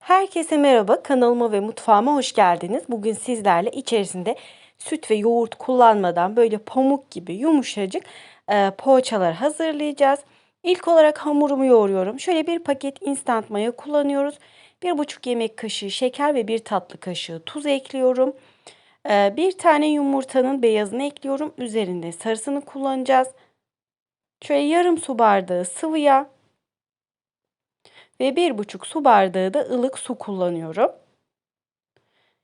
Herkese merhaba, kanalıma ve mutfağıma hoş geldiniz. Bugün sizlerle içerisinde süt ve yoğurt kullanmadan böyle pamuk gibi yumuşacık e, poğaçalar hazırlayacağız. İlk olarak hamurumu yoğuruyorum. Şöyle bir paket instant maya kullanıyoruz. 1,5 yemek kaşığı şeker ve 1 tatlı kaşığı tuz ekliyorum. E, bir tane yumurtanın beyazını ekliyorum. Üzerinde sarısını kullanacağız. Şöyle yarım su bardağı sıvı yağ ve bir buçuk su bardağı da ılık su kullanıyorum.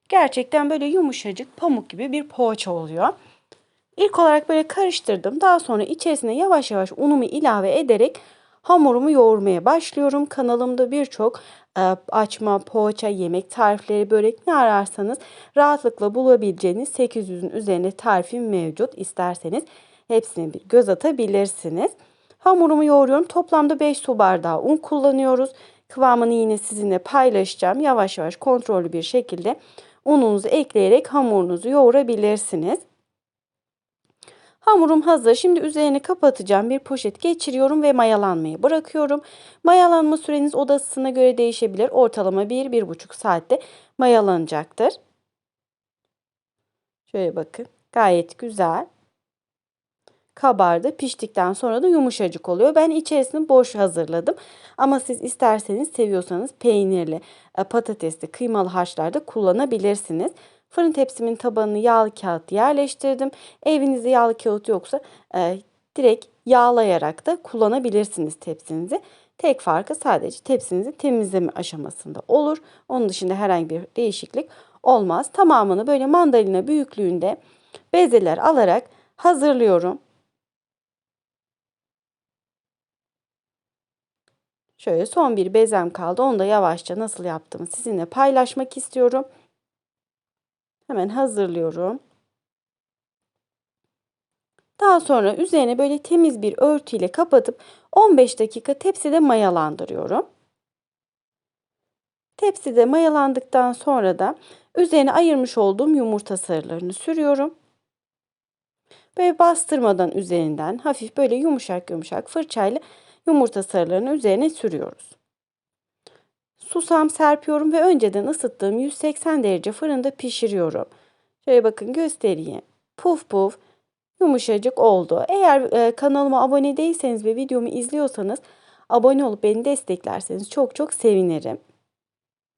Gerçekten böyle yumuşacık pamuk gibi bir poğaça oluyor. İlk olarak böyle karıştırdım. Daha sonra içerisine yavaş yavaş unumu ilave ederek hamurumu yoğurmaya başlıyorum. Kanalımda birçok e, açma, poğaça, yemek tarifleri, börek ne ararsanız rahatlıkla bulabileceğiniz 800'ün üzerine tarifim mevcut. İsterseniz hepsine bir göz atabilirsiniz. Hamurumu yoğuruyorum. Toplamda 5 su bardağı un kullanıyoruz. Kıvamını yine sizinle paylaşacağım. Yavaş yavaş kontrollü bir şekilde ununuzu ekleyerek hamurunuzu yoğurabilirsiniz. Hamurum hazır. Şimdi üzerini kapatacağım. Bir poşet geçiriyorum ve mayalanmayı bırakıyorum. Mayalanma süreniz oda ısısına göre değişebilir. Ortalama 1-1,5 saatte mayalanacaktır. Şöyle bakın. Gayet güzel kabardı. Piştikten sonra da yumuşacık oluyor. Ben içerisini boş hazırladım. Ama siz isterseniz seviyorsanız peynirli, e, patatesli, kıymalı harçlarda kullanabilirsiniz. Fırın tepsimin tabanını yağlı kağıt yerleştirdim. Evinizde yağlı kağıt yoksa e, direkt yağlayarak da kullanabilirsiniz tepsinizi. Tek farkı sadece tepsinizi temizleme aşamasında olur. Onun dışında herhangi bir değişiklik olmaz. Tamamını böyle mandalina büyüklüğünde bezeler alarak hazırlıyorum. Şöyle son bir bezem kaldı. Onu da yavaşça nasıl yaptığımı sizinle paylaşmak istiyorum. Hemen hazırlıyorum. Daha sonra üzerine böyle temiz bir örtüyle kapatıp 15 dakika tepside mayalandırıyorum. Tepside mayalandıktan sonra da üzerine ayırmış olduğum yumurta sarılarını sürüyorum. Böyle bastırmadan üzerinden hafif böyle yumuşak yumuşak fırçayla yumurta sarılarını üzerine sürüyoruz. Susam serpiyorum ve önceden ısıttığım 180 derece fırında pişiriyorum. Şöyle bakın göstereyim. Puf puf yumuşacık oldu. Eğer e, kanalıma abone değilseniz ve videomu izliyorsanız abone olup beni desteklerseniz çok çok sevinirim.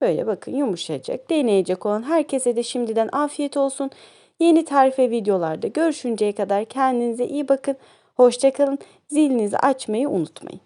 Böyle bakın yumuşacık. Deneyecek olan herkese de şimdiden afiyet olsun. Yeni tarif ve videolarda görüşünceye kadar kendinize iyi bakın. Hoşçakalın. Zilinizi açmayı unutmayın.